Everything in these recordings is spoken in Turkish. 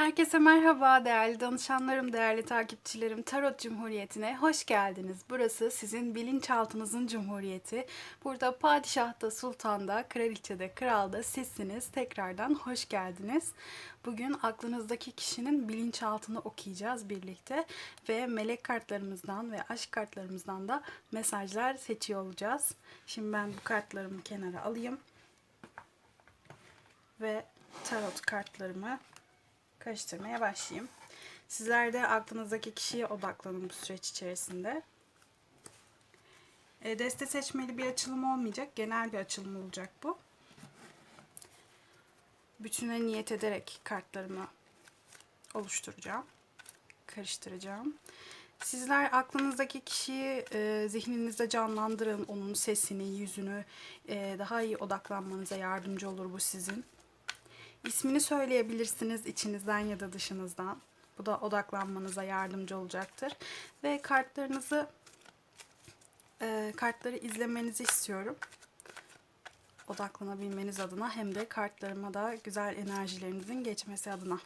Herkese merhaba değerli danışanlarım, değerli takipçilerim. Tarot Cumhuriyeti'ne hoş geldiniz. Burası sizin bilinçaltınızın cumhuriyeti. Burada padişahta, sultanda, kraliçede, kralda sizsiniz. Tekrardan hoş geldiniz. Bugün aklınızdaki kişinin bilinçaltını okuyacağız birlikte ve melek kartlarımızdan ve aşk kartlarımızdan da mesajlar seçiyor olacağız. Şimdi ben bu kartlarımı kenara alayım ve tarot kartlarımı karıştırmaya başlayayım. Sizler de aklınızdaki kişiye odaklanın bu süreç içerisinde. E, deste seçmeli bir açılım olmayacak. Genel bir açılım olacak bu. Bütüne niyet ederek kartlarımı oluşturacağım. Karıştıracağım. Sizler aklınızdaki kişiyi e, zihninizde canlandırın. Onun sesini, yüzünü e, daha iyi odaklanmanıza yardımcı olur bu sizin. İsmini söyleyebilirsiniz içinizden ya da dışınızdan. Bu da odaklanmanıza yardımcı olacaktır. Ve kartlarınızı e, kartları izlemenizi istiyorum. Odaklanabilmeniz adına hem de kartlarıma da güzel enerjilerinizin geçmesi adına.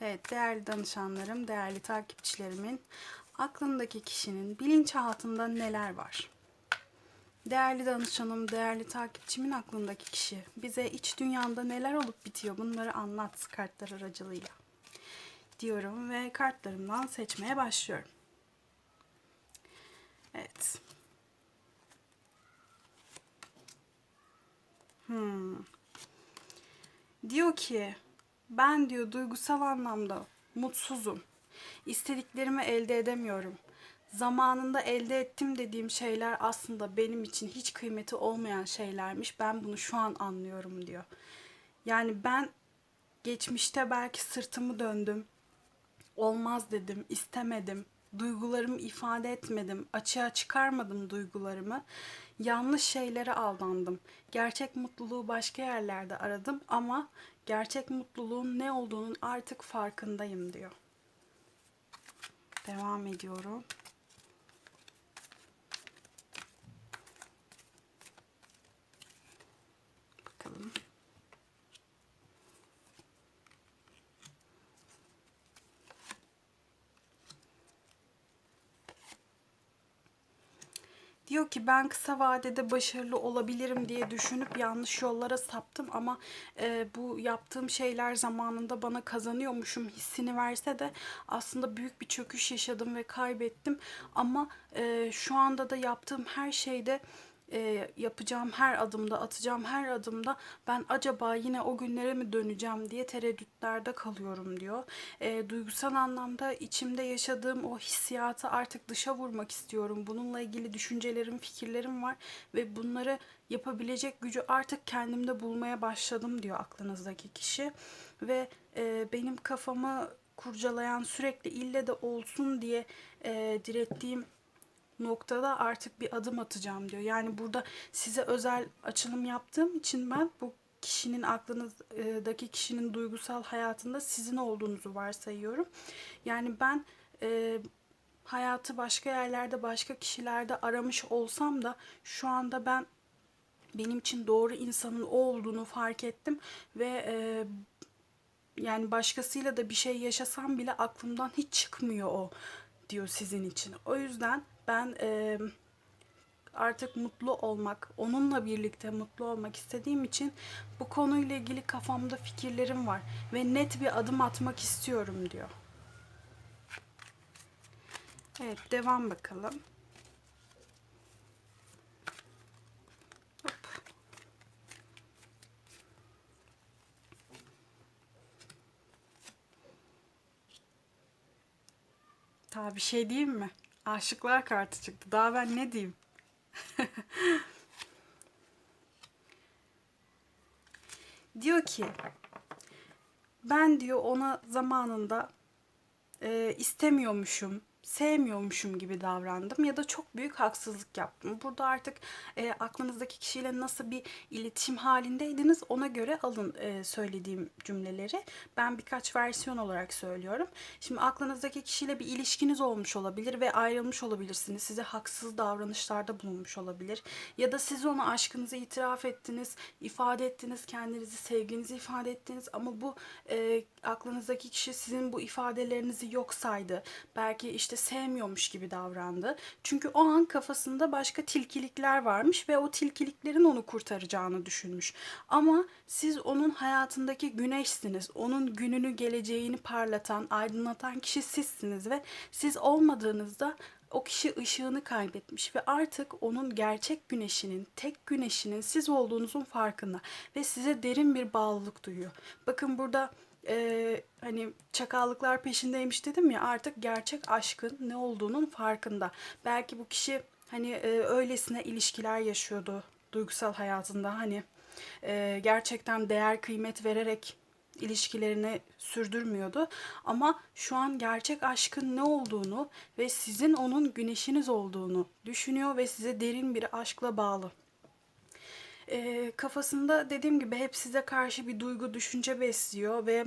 Evet değerli danışanlarım, değerli takipçilerimin aklındaki kişinin bilinçaltında neler var? Değerli danışanım, değerli takipçimin aklındaki kişi bize iç dünyanda neler olup bitiyor bunları anlat kartlar aracılığıyla diyorum ve kartlarımdan seçmeye başlıyorum. Evet. Hmm. Diyor ki ben diyor duygusal anlamda mutsuzum. İstediklerimi elde edemiyorum zamanında elde ettim dediğim şeyler aslında benim için hiç kıymeti olmayan şeylermiş. Ben bunu şu an anlıyorum diyor. Yani ben geçmişte belki sırtımı döndüm. Olmaz dedim, istemedim. Duygularımı ifade etmedim, açığa çıkarmadım duygularımı. Yanlış şeylere aldandım. Gerçek mutluluğu başka yerlerde aradım ama gerçek mutluluğun ne olduğunun artık farkındayım diyor. Devam ediyorum. bakalım. Diyor ki ben kısa vadede başarılı olabilirim diye düşünüp yanlış yollara saptım ama e, bu yaptığım şeyler zamanında bana kazanıyormuşum hissini verse de aslında büyük bir çöküş yaşadım ve kaybettim. Ama e, şu anda da yaptığım her şeyde e, yapacağım her adımda, atacağım her adımda ben acaba yine o günlere mi döneceğim diye tereddütlerde kalıyorum diyor. E, duygusal anlamda içimde yaşadığım o hissiyatı artık dışa vurmak istiyorum. Bununla ilgili düşüncelerim, fikirlerim var ve bunları yapabilecek gücü artık kendimde bulmaya başladım diyor aklınızdaki kişi. Ve e, benim kafamı kurcalayan sürekli ille de olsun diye e, direttiğim noktada artık bir adım atacağım diyor. Yani burada size özel açılım yaptığım için ben bu kişinin aklınızdaki kişinin duygusal hayatında sizin olduğunuzu varsayıyorum. Yani ben e, hayatı başka yerlerde başka kişilerde aramış olsam da şu anda ben benim için doğru insanın o olduğunu fark ettim ve e, yani başkasıyla da bir şey yaşasam bile aklımdan hiç çıkmıyor o diyor sizin için. O yüzden ben e, artık mutlu olmak, onunla birlikte mutlu olmak istediğim için bu konuyla ilgili kafamda fikirlerim var ve net bir adım atmak istiyorum diyor. Evet, devam bakalım. Daha bir şey diyeyim mi? Aşıklar kartı çıktı. Daha ben ne diyeyim? diyor ki ben diyor ona zamanında e, istemiyormuşum. Sevmiyormuşum gibi davrandım ya da çok büyük haksızlık yaptım. Burada artık e, aklınızdaki kişiyle nasıl bir iletişim halindeydiniz ona göre alın e, söylediğim cümleleri. Ben birkaç versiyon olarak söylüyorum. Şimdi aklınızdaki kişiyle bir ilişkiniz olmuş olabilir ve ayrılmış olabilirsiniz. Size haksız davranışlarda bulunmuş olabilir. Ya da siz ona aşkınızı itiraf ettiniz, ifade ettiniz, kendinizi, sevginizi ifade ettiniz ama bu e, aklınızdaki kişi sizin bu ifadelerinizi yok saydı. Belki işte sevmiyormuş gibi davrandı. Çünkü o an kafasında başka tilkilikler varmış ve o tilkiliklerin onu kurtaracağını düşünmüş. Ama siz onun hayatındaki güneşsiniz. Onun gününü, geleceğini parlatan, aydınlatan kişi sizsiniz ve siz olmadığınızda o kişi ışığını kaybetmiş ve artık onun gerçek güneşinin, tek güneşinin siz olduğunuzun farkında ve size derin bir bağlılık duyuyor. Bakın burada e, hani çakallıklar peşindeymiş dedim ya artık gerçek aşkın ne olduğunun farkında. Belki bu kişi hani e, öylesine ilişkiler yaşıyordu duygusal hayatında hani e, gerçekten değer kıymet vererek ilişkilerini sürdürmüyordu. Ama şu an gerçek aşkın ne olduğunu ve sizin onun güneşiniz olduğunu düşünüyor ve size derin bir aşkla bağlı. E, kafasında dediğim gibi hep size karşı bir duygu, düşünce besliyor ve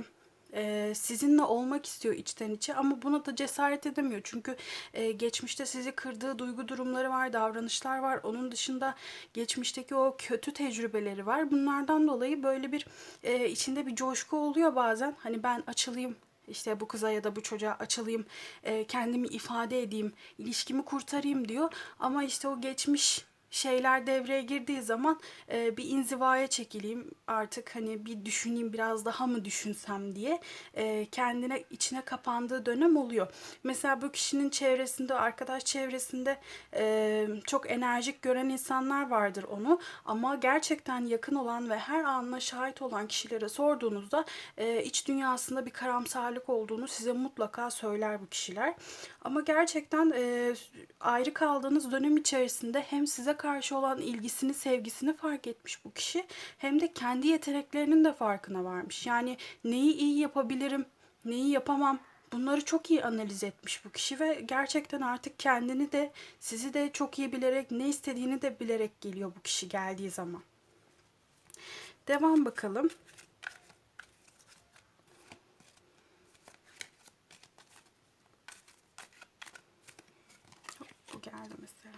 e, sizinle olmak istiyor içten içe ama buna da cesaret edemiyor. Çünkü e, geçmişte sizi kırdığı duygu durumları var, davranışlar var. Onun dışında geçmişteki o kötü tecrübeleri var. Bunlardan dolayı böyle bir e, içinde bir coşku oluyor bazen. Hani ben açılayım işte bu kıza ya da bu çocuğa açılayım, kendimi ifade edeyim, ilişkimi kurtarayım diyor. Ama işte o geçmiş şeyler devreye girdiği zaman e, bir inzivaya çekileyim artık hani bir düşüneyim biraz daha mı düşünsem diye e, kendine içine kapandığı dönem oluyor. Mesela bu kişinin çevresinde arkadaş çevresinde e, çok enerjik gören insanlar vardır onu ama gerçekten yakın olan ve her anına şahit olan kişilere sorduğunuzda e, iç dünyasında bir karamsarlık olduğunu size mutlaka söyler bu kişiler. Ama gerçekten e, ayrı kaldığınız dönem içerisinde hem size karşı olan ilgisini, sevgisini fark etmiş bu kişi hem de kendi yeteneklerinin de farkına varmış. Yani neyi iyi yapabilirim, neyi yapamam bunları çok iyi analiz etmiş bu kişi ve gerçekten artık kendini de sizi de çok iyi bilerek ne istediğini de bilerek geliyor bu kişi geldiği zaman. Devam bakalım. Bu geldi mesela.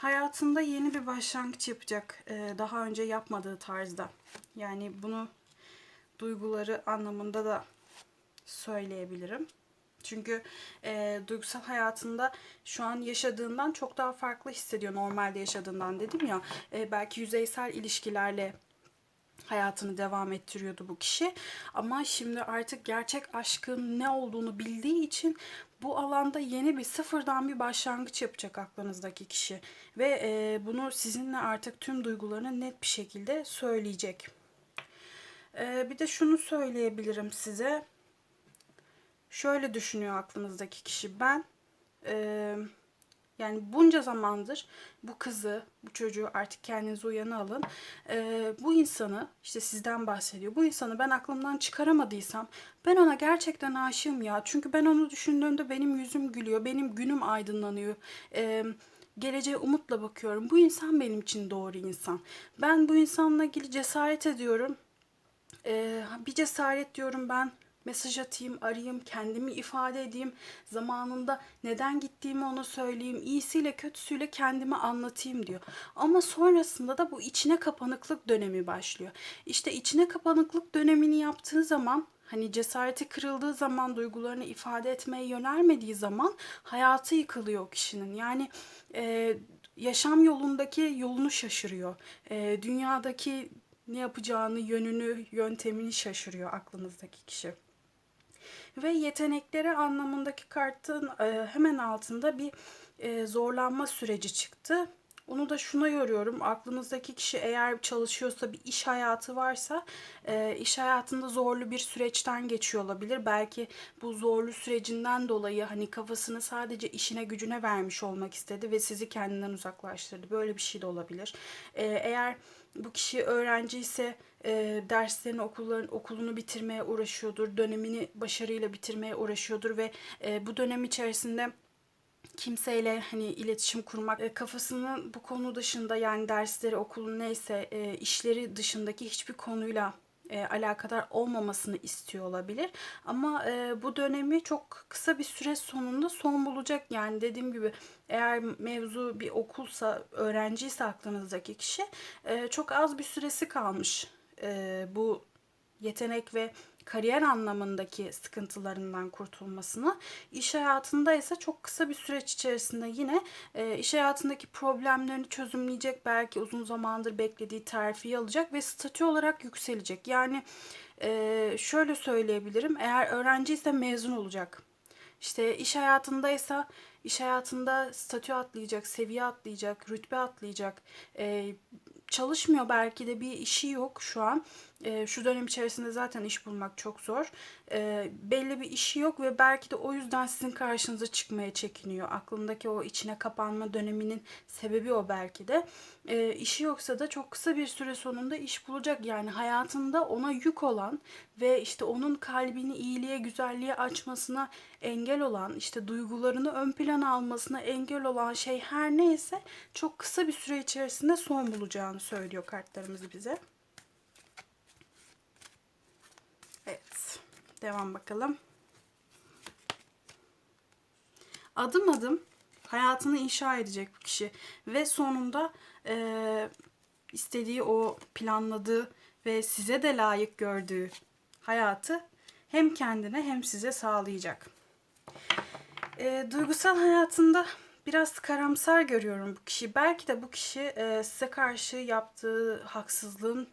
Hayatında yeni bir başlangıç yapacak. e, Daha önce yapmadığı tarzda. Yani bunu duyguları anlamında da söyleyebilirim. Çünkü e, duygusal hayatında şu an yaşadığından çok daha farklı hissediyor normalde yaşadığından dedim ya. E, belki yüzeysel ilişkilerle hayatını devam ettiriyordu bu kişi. Ama şimdi artık gerçek aşkın ne olduğunu bildiği için bu alanda yeni bir sıfırdan bir başlangıç yapacak aklınızdaki kişi. Ve e, bunu sizinle artık tüm duygularını net bir şekilde söyleyecek. E, bir de şunu söyleyebilirim size. Şöyle düşünüyor aklınızdaki kişi. Ben e, yani bunca zamandır bu kızı, bu çocuğu artık kendinize uyanı alın. Ee, bu insanı, işte sizden bahsediyor. Bu insanı ben aklımdan çıkaramadıysam ben ona gerçekten aşığım ya. Çünkü ben onu düşündüğümde benim yüzüm gülüyor, benim günüm aydınlanıyor. Ee, geleceğe umutla bakıyorum. Bu insan benim için doğru insan. Ben bu insanla ilgili cesaret ediyorum. Ee, bir cesaret diyorum ben mesaj atayım, arayayım, kendimi ifade edeyim. Zamanında neden gittiğimi ona söyleyeyim. iyisiyle kötüsüyle kendimi anlatayım diyor. Ama sonrasında da bu içine kapanıklık dönemi başlıyor. İşte içine kapanıklık dönemini yaptığı zaman hani cesareti kırıldığı zaman duygularını ifade etmeye yönelmediği zaman hayatı yıkılıyor kişinin. Yani e, yaşam yolundaki yolunu şaşırıyor. E, dünyadaki ne yapacağını, yönünü, yöntemini şaşırıyor aklınızdaki kişi. Ve yetenekleri anlamındaki kartın e, hemen altında bir e, zorlanma süreci çıktı. Onu da şuna yoruyorum. Aklınızdaki kişi eğer çalışıyorsa, bir iş hayatı varsa, e, iş hayatında zorlu bir süreçten geçiyor olabilir. Belki bu zorlu sürecinden dolayı hani kafasını sadece işine gücüne vermiş olmak istedi ve sizi kendinden uzaklaştırdı. Böyle bir şey de olabilir. E, eğer bu kişi öğrenci ise e, derslerini okulların okulunu bitirmeye uğraşıyordur, dönemini başarıyla bitirmeye uğraşıyordur ve e, bu dönem içerisinde kimseyle hani iletişim kurmak e, kafasının bu konu dışında yani dersleri okulu neyse e, işleri dışındaki hiçbir konuyla e, alakadar olmamasını istiyor olabilir. Ama e, bu dönemi çok kısa bir süre sonunda son bulacak. Yani dediğim gibi eğer mevzu bir okulsa, öğrenciyse aklınızdaki kişi e, çok az bir süresi kalmış e, bu yetenek ve kariyer anlamındaki sıkıntılarından kurtulmasını, iş hayatında ise çok kısa bir süreç içerisinde yine e, iş hayatındaki problemlerini çözümleyecek, belki uzun zamandır beklediği terfiyi alacak ve statü olarak yükselecek. Yani e, şöyle söyleyebilirim, eğer öğrenci ise mezun olacak. İşte iş hayatındaysa iş hayatında statü atlayacak, seviye atlayacak, rütbe atlayacak. E, çalışmıyor belki de bir işi yok şu an. E, şu dönem içerisinde zaten iş bulmak çok zor. E, belli bir işi yok ve belki de o yüzden sizin karşınıza çıkmaya çekiniyor. Aklındaki o içine kapanma döneminin sebebi o belki de. E, işi yoksa da çok kısa bir süre sonunda iş bulacak. Yani hayatında ona yük olan ve işte onun kalbini iyiliğe, güzelliğe açmasına engel olan, işte duygularını ön plana almasına engel olan şey her neyse çok kısa bir süre içerisinde son bulacağını söylüyor kartlarımız bize. Evet. Devam bakalım. Adım adım hayatını inşa edecek bu kişi. Ve sonunda e, istediği o planladığı ve size de layık gördüğü hayatı hem kendine hem size sağlayacak. E, duygusal hayatında biraz karamsar görüyorum bu kişi. Belki de bu kişi e, size karşı yaptığı haksızlığın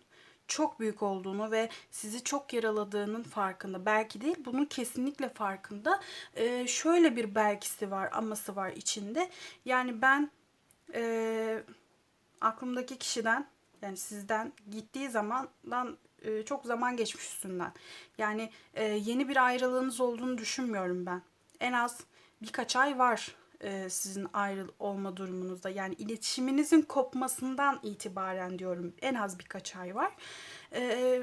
çok büyük olduğunu ve sizi çok yaraladığının farkında. Belki değil, bunun kesinlikle farkında. Ee, şöyle bir belkisi var, aması var içinde. Yani ben e, aklımdaki kişiden, yani sizden gittiği zamandan e, çok zaman geçmiş üstünden. Yani e, yeni bir ayrılığınız olduğunu düşünmüyorum ben. En az birkaç ay var e, sizin ayrıl olma durumunuzda. Yani iletişiminizin kopmasından itibaren diyorum en az birkaç ay var. E,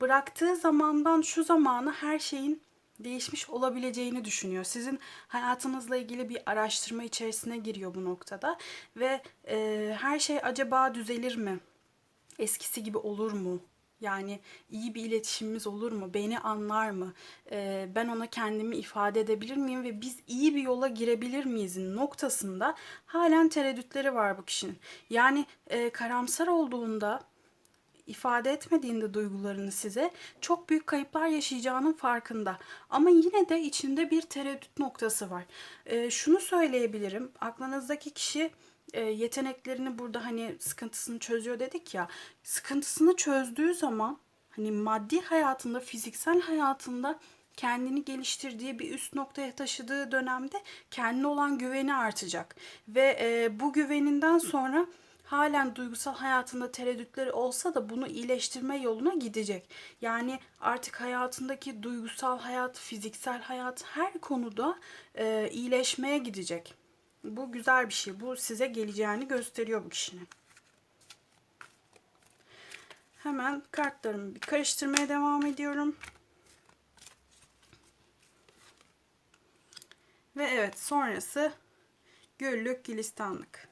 bıraktığı zamandan şu zamana her şeyin değişmiş olabileceğini düşünüyor. Sizin hayatınızla ilgili bir araştırma içerisine giriyor bu noktada ve e, her şey acaba düzelir mi? Eskisi gibi olur mu? Yani iyi bir iletişimimiz olur mu? Beni anlar mı? Ee, ben ona kendimi ifade edebilir miyim ve biz iyi bir yola girebilir miyizin noktasında halen tereddütleri var bu kişinin. Yani e, karamsar olduğunda ifade etmediğinde duygularını size çok büyük kayıplar yaşayacağının farkında. Ama yine de içinde bir tereddüt noktası var. E, şunu söyleyebilirim. Aklınızdaki kişi e, yeteneklerini burada hani sıkıntısını çözüyor dedik ya. Sıkıntısını çözdüğü zaman hani maddi hayatında, fiziksel hayatında kendini geliştirdiği bir üst noktaya taşıdığı dönemde kendine olan güveni artacak. Ve e, bu güveninden sonra halen duygusal hayatında tereddütleri olsa da bunu iyileştirme yoluna gidecek. Yani artık hayatındaki duygusal hayat, fiziksel hayat her konuda e, iyileşmeye gidecek. Bu güzel bir şey. Bu size geleceğini gösteriyor bu kişinin. Hemen kartlarımı bir karıştırmaya devam ediyorum. Ve evet sonrası güllük gülistanlık.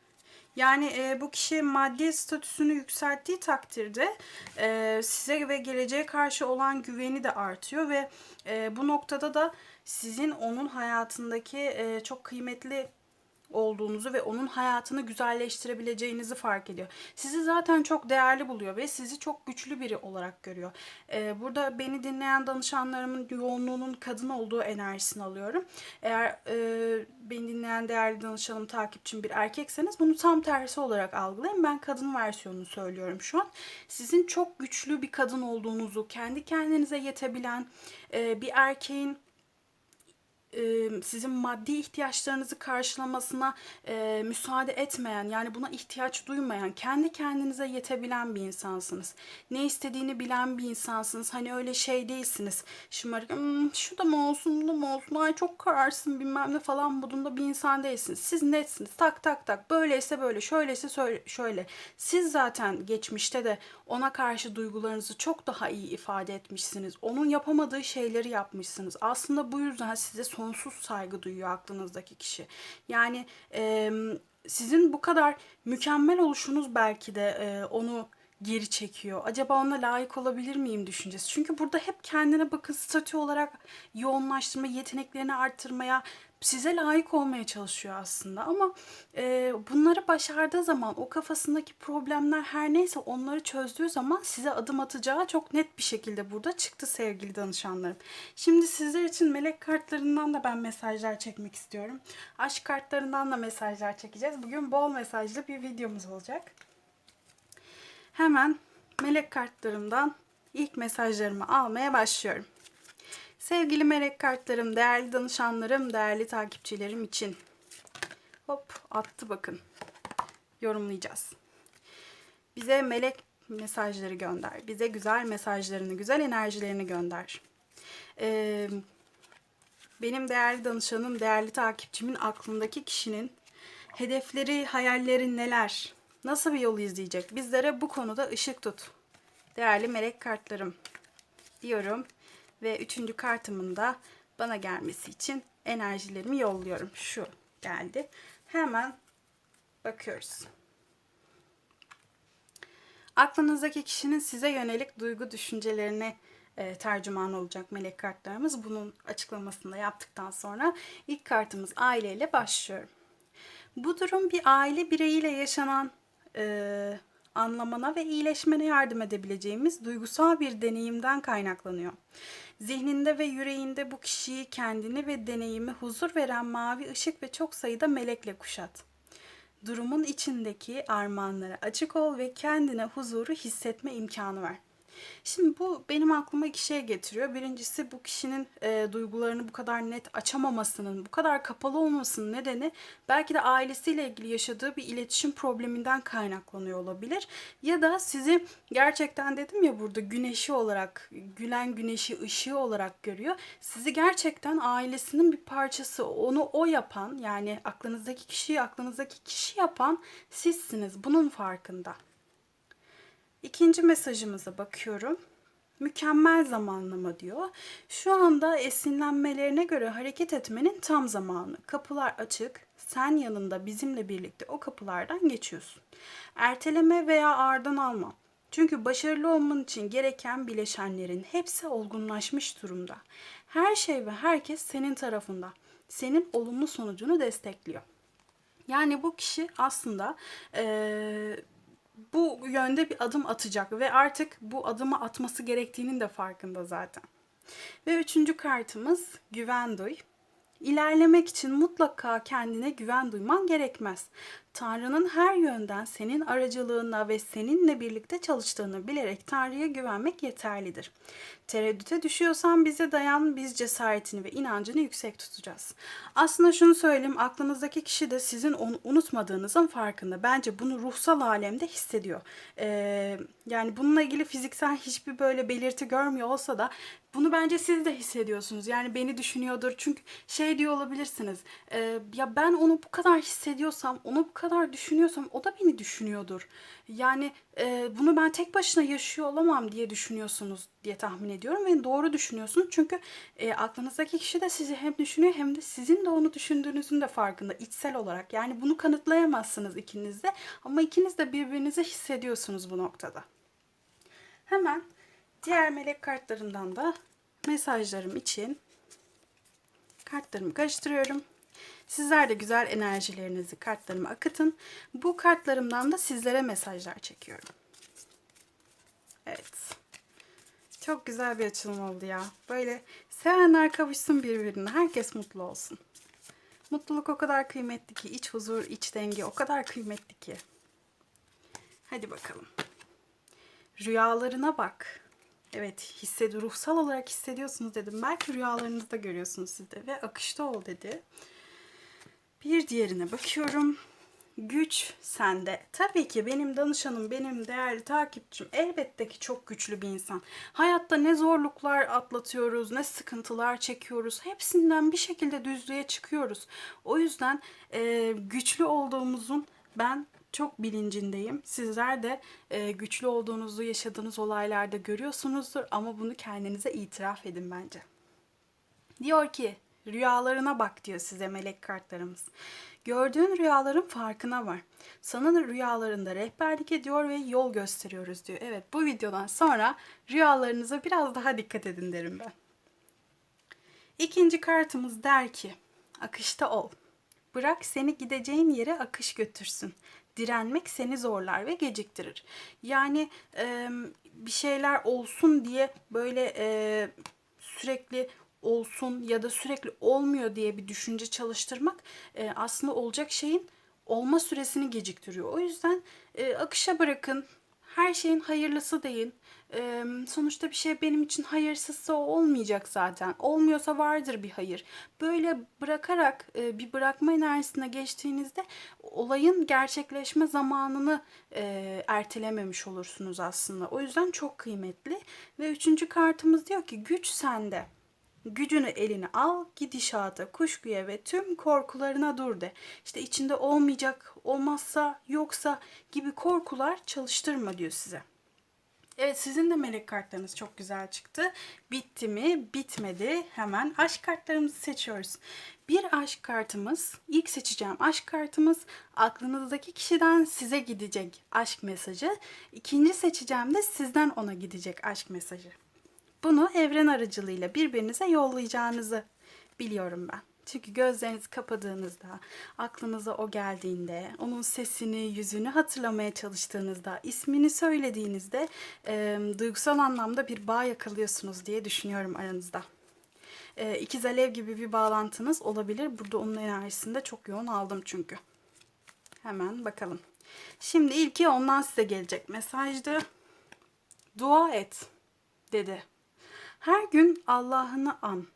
Yani e, bu kişi maddi statüsünü yükselttiği takdirde e, size ve geleceğe karşı olan güveni de artıyor ve e, bu noktada da sizin onun hayatındaki e, çok kıymetli olduğunuzu ve onun hayatını güzelleştirebileceğinizi fark ediyor. Sizi zaten çok değerli buluyor ve sizi çok güçlü biri olarak görüyor. Ee, burada beni dinleyen danışanlarımın yoğunluğunun kadın olduğu enerjisini alıyorum. Eğer e, beni dinleyen değerli danışanım, takipçim bir erkekseniz bunu tam tersi olarak algılayın. Ben kadın versiyonunu söylüyorum şu an. Sizin çok güçlü bir kadın olduğunuzu, kendi kendinize yetebilen e, bir erkeğin sizin maddi ihtiyaçlarınızı karşılamasına e, müsaade etmeyen yani buna ihtiyaç duymayan kendi kendinize yetebilen bir insansınız. Ne istediğini bilen bir insansınız. Hani öyle şey değilsiniz. Şımarık "Hmm, şu da mı olsun bu da mı olsun ay çok kararsın bilmem ne falan modunda bir insan değilsiniz. Siz netsiniz tak tak tak böyleyse böyle şöyleyse şöyle. Siz zaten geçmişte de ona karşı duygularınızı çok daha iyi ifade etmişsiniz. Onun yapamadığı şeyleri yapmışsınız. Aslında bu yüzden size sonsuz saygı duyuyor aklınızdaki kişi. Yani e, sizin bu kadar mükemmel oluşunuz belki de e, onu geri çekiyor. Acaba ona layık olabilir miyim düşüncesi. Çünkü burada hep kendine bakın statü olarak yoğunlaştırma, yeteneklerini arttırmaya, size layık olmaya çalışıyor aslında. Ama e, bunları başardığı zaman o kafasındaki problemler her neyse onları çözdüğü zaman size adım atacağı çok net bir şekilde burada çıktı sevgili danışanlarım. Şimdi sizler için melek kartlarından da ben mesajlar çekmek istiyorum. Aşk kartlarından da mesajlar çekeceğiz. Bugün bol mesajlı bir videomuz olacak. Hemen melek kartlarımdan ilk mesajlarımı almaya başlıyorum. Sevgili melek kartlarım, değerli danışanlarım, değerli takipçilerim için. Hop attı bakın. Yorumlayacağız. Bize melek mesajları gönder. Bize güzel mesajlarını, güzel enerjilerini gönder. Ee, benim değerli danışanım, değerli takipçimin aklındaki kişinin hedefleri, hayalleri neler? Nasıl bir yol izleyecek? Bizlere bu konuda ışık tut. Değerli melek kartlarım diyorum ve üçüncü kartımın da bana gelmesi için enerjilerimi yolluyorum. Şu geldi. Hemen bakıyoruz. Aklınızdaki kişinin size yönelik duygu düşüncelerini e, tercüman olacak melek kartlarımız. Bunun açıklamasını da yaptıktan sonra ilk kartımız aileyle başlıyorum. Bu durum bir aile bireyiyle yaşanan e, anlamana ve iyileşmene yardım edebileceğimiz duygusal bir deneyimden kaynaklanıyor. Zihninde ve yüreğinde bu kişiyi kendini ve deneyimi huzur veren mavi ışık ve çok sayıda melekle kuşat. Durumun içindeki armağanlara açık ol ve kendine huzuru hissetme imkanı ver. Şimdi bu benim aklıma iki şey getiriyor. Birincisi bu kişinin e, duygularını bu kadar net açamamasının, bu kadar kapalı olmasının nedeni belki de ailesiyle ilgili yaşadığı bir iletişim probleminden kaynaklanıyor olabilir. Ya da sizi gerçekten dedim ya burada güneşi olarak, gülen güneşi ışığı olarak görüyor. Sizi gerçekten ailesinin bir parçası, onu o yapan yani aklınızdaki kişiyi aklınızdaki kişi yapan sizsiniz. Bunun farkında. İkinci mesajımıza bakıyorum. Mükemmel zamanlama diyor. Şu anda esinlenmelerine göre hareket etmenin tam zamanı. Kapılar açık. Sen yanında bizimle birlikte o kapılardan geçiyorsun. Erteleme veya ağırdan alma. Çünkü başarılı olman için gereken bileşenlerin hepsi olgunlaşmış durumda. Her şey ve herkes senin tarafında. Senin olumlu sonucunu destekliyor. Yani bu kişi aslında eee bu yönde bir adım atacak ve artık bu adımı atması gerektiğinin de farkında zaten. Ve üçüncü kartımız güven duy. İlerlemek için mutlaka kendine güven duyman gerekmez. Tanrı'nın her yönden senin aracılığına ve seninle birlikte çalıştığını bilerek Tanrı'ya güvenmek yeterlidir. Tereddüte düşüyorsan bize dayan, biz cesaretini ve inancını yüksek tutacağız. Aslında şunu söyleyeyim, aklınızdaki kişi de sizin onu unutmadığınızın farkında. Bence bunu ruhsal alemde hissediyor. Ee, yani bununla ilgili fiziksel hiçbir böyle belirti görmüyor olsa da bunu bence siz de hissediyorsunuz. Yani beni düşünüyordur. Çünkü şey diyor olabilirsiniz. e, ya ben onu bu kadar hissediyorsam, onu bu kadar düşünüyorsam o da beni düşünüyordur. Yani e, bunu ben tek başına yaşıyor olamam diye düşünüyorsunuz diye tahmin ediyorum ve doğru düşünüyorsunuz. Çünkü e, aklınızdaki kişi de sizi hem düşünüyor hem de sizin de onu düşündüğünüzün de farkında içsel olarak. Yani bunu kanıtlayamazsınız ikiniz de ama ikiniz de birbirinizi hissediyorsunuz bu noktada. Hemen diğer melek kartlarından da mesajlarım için kartlarımı karıştırıyorum. Sizler de güzel enerjilerinizi kartlarıma akıtın. Bu kartlarımdan da sizlere mesajlar çekiyorum. Evet. Çok güzel bir açılım oldu ya. Böyle sevenler kavuşsun birbirine. Herkes mutlu olsun. Mutluluk o kadar kıymetli ki, iç huzur, iç denge o kadar kıymetli ki. Hadi bakalım. Rüyalarına bak. Evet hissedi ruhsal olarak hissediyorsunuz dedim. Belki rüyalarınızda görüyorsunuz siz de ve akışta ol dedi. Bir diğerine bakıyorum. Güç sende. Tabii ki benim danışanım, benim değerli takipçim elbette ki çok güçlü bir insan. Hayatta ne zorluklar atlatıyoruz, ne sıkıntılar çekiyoruz. Hepsinden bir şekilde düzlüğe çıkıyoruz. O yüzden e, güçlü olduğumuzun ben çok bilincindeyim. Sizler de e, güçlü olduğunuzu yaşadığınız olaylarda görüyorsunuzdur ama bunu kendinize itiraf edin bence. Diyor ki rüyalarına bak diyor size melek kartlarımız. Gördüğün rüyaların farkına var. Sana rüyalarında rehberlik ediyor ve yol gösteriyoruz diyor. Evet bu videodan sonra rüyalarınıza biraz daha dikkat edin derim ben. İkinci kartımız der ki akışta ol. Bırak seni gideceğin yere akış götürsün. Direnmek seni zorlar ve geciktirir. Yani e, bir şeyler olsun diye böyle e, sürekli olsun ya da sürekli olmuyor diye bir düşünce çalıştırmak e, aslında olacak şeyin olma süresini geciktiriyor. O yüzden e, akışa bırakın. Her şeyin hayırlısı deyin. E, sonuçta bir şey benim için hayırsızsa olmayacak zaten. Olmuyorsa vardır bir hayır. Böyle bırakarak e, bir bırakma enerjisine geçtiğinizde olayın gerçekleşme zamanını e, ertelememiş olursunuz aslında. O yüzden çok kıymetli. Ve üçüncü kartımız diyor ki güç sende. Gücünü eline al, gidişata, kuşkuya ve tüm korkularına dur de. İşte içinde olmayacak, olmazsa, yoksa gibi korkular çalıştırma diyor size. Evet sizin de melek kartlarınız çok güzel çıktı. Bitti mi? Bitmedi. Hemen aşk kartlarımızı seçiyoruz. Bir aşk kartımız, ilk seçeceğim aşk kartımız aklınızdaki kişiden size gidecek aşk mesajı. İkinci seçeceğim de sizden ona gidecek aşk mesajı. Bunu evren aracılığıyla birbirinize yollayacağınızı biliyorum ben. Çünkü gözlerinizi kapadığınızda, aklınıza o geldiğinde, onun sesini, yüzünü hatırlamaya çalıştığınızda, ismini söylediğinizde e, duygusal anlamda bir bağ yakalıyorsunuz diye düşünüyorum aranızda. E, ikiz alev gibi bir bağlantınız olabilir. Burada onun enerjisini de çok yoğun aldım çünkü. Hemen bakalım. Şimdi ilki ondan size gelecek mesajdı. Dua et dedi. Her gün Allah'ını an.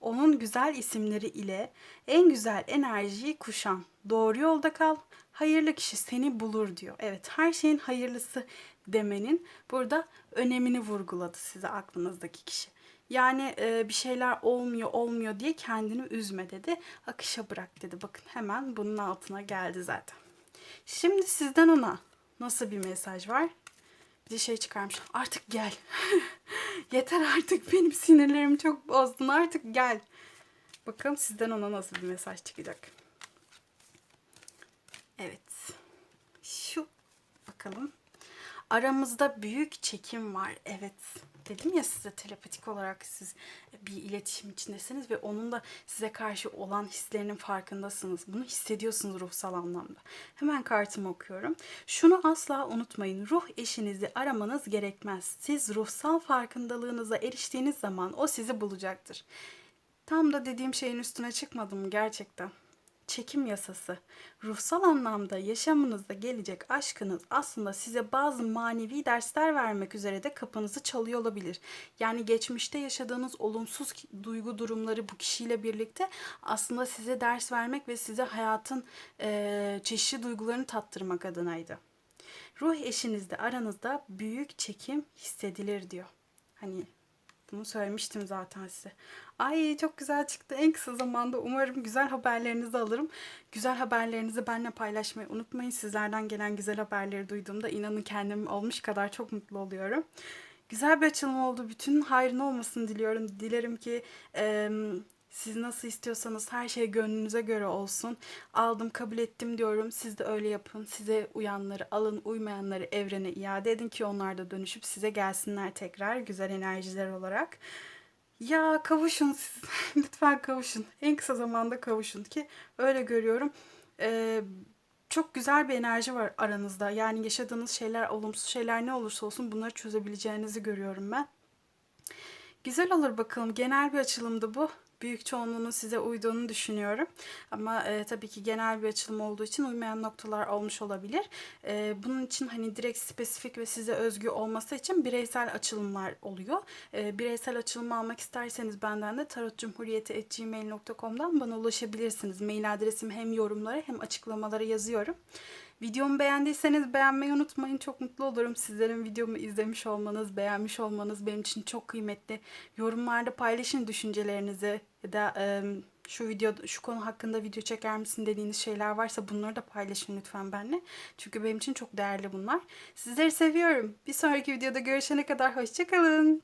Onun güzel isimleri ile en güzel enerjiyi kuşan. Doğru yolda kal. Hayırlı kişi seni bulur diyor. Evet her şeyin hayırlısı demenin burada önemini vurguladı size aklınızdaki kişi. Yani e, bir şeyler olmuyor olmuyor diye kendini üzme dedi. Akışa bırak dedi. Bakın hemen bunun altına geldi zaten. Şimdi sizden ona nasıl bir mesaj var? Bir şey çıkarmış. Artık gel. Yeter artık benim sinirlerimi çok bozdun. Artık gel. Bakalım sizden ona nasıl bir mesaj çıkacak. Evet. Şu bakalım. Aramızda büyük çekim var. Evet. Dedim ya size telepatik olarak siz bir iletişim içindesiniz ve onun da size karşı olan hislerinin farkındasınız. Bunu hissediyorsunuz ruhsal anlamda. Hemen kartımı okuyorum. Şunu asla unutmayın. Ruh eşinizi aramanız gerekmez. Siz ruhsal farkındalığınıza eriştiğiniz zaman o sizi bulacaktır. Tam da dediğim şeyin üstüne çıkmadım gerçekten çekim yasası. Ruhsal anlamda yaşamınızda gelecek aşkınız aslında size bazı manevi dersler vermek üzere de kapınızı çalıyor olabilir. Yani geçmişte yaşadığınız olumsuz duygu durumları bu kişiyle birlikte aslında size ders vermek ve size hayatın e, çeşitli duygularını tattırmak adınaydı. Ruh eşinizde aranızda büyük çekim hissedilir diyor. Hani bunu söylemiştim zaten size. Ay çok güzel çıktı. En kısa zamanda umarım güzel haberlerinizi alırım. Güzel haberlerinizi benimle paylaşmayı unutmayın. Sizlerden gelen güzel haberleri duyduğumda inanın kendim olmuş kadar çok mutlu oluyorum. Güzel bir açılım oldu. Bütün hayrın olmasını diliyorum. Dilerim ki e, siz nasıl istiyorsanız her şey gönlünüze göre olsun. Aldım, kabul ettim diyorum. Siz de öyle yapın. Size uyanları alın, uymayanları evrene iade edin ki onlar da dönüşüp size gelsinler tekrar güzel enerjiler olarak. Ya kavuşun siz. Lütfen kavuşun. En kısa zamanda kavuşun ki öyle görüyorum. Ee, çok güzel bir enerji var aranızda. Yani yaşadığınız şeyler, olumsuz şeyler ne olursa olsun bunları çözebileceğinizi görüyorum ben. Güzel olur bakalım. Genel bir açılımdı bu. Büyük çoğunluğunun size uyduğunu düşünüyorum. Ama e, tabii ki genel bir açılım olduğu için uymayan noktalar olmuş olabilir. E, bunun için hani direkt spesifik ve size özgü olması için bireysel açılımlar oluyor. E, bireysel açılım almak isterseniz benden de tarotcumhuriyeti.gmail.com'dan bana ulaşabilirsiniz. Mail adresim hem yorumlara hem açıklamalara yazıyorum. Videomu beğendiyseniz beğenmeyi unutmayın. Çok mutlu olurum. Sizlerin videomu izlemiş olmanız, beğenmiş olmanız benim için çok kıymetli. Yorumlarda paylaşın düşüncelerinizi ya da e, şu video şu konu hakkında video çeker misin dediğiniz şeyler varsa bunları da paylaşın lütfen benimle. Çünkü benim için çok değerli bunlar. Sizleri seviyorum. Bir sonraki videoda görüşene kadar hoşçakalın.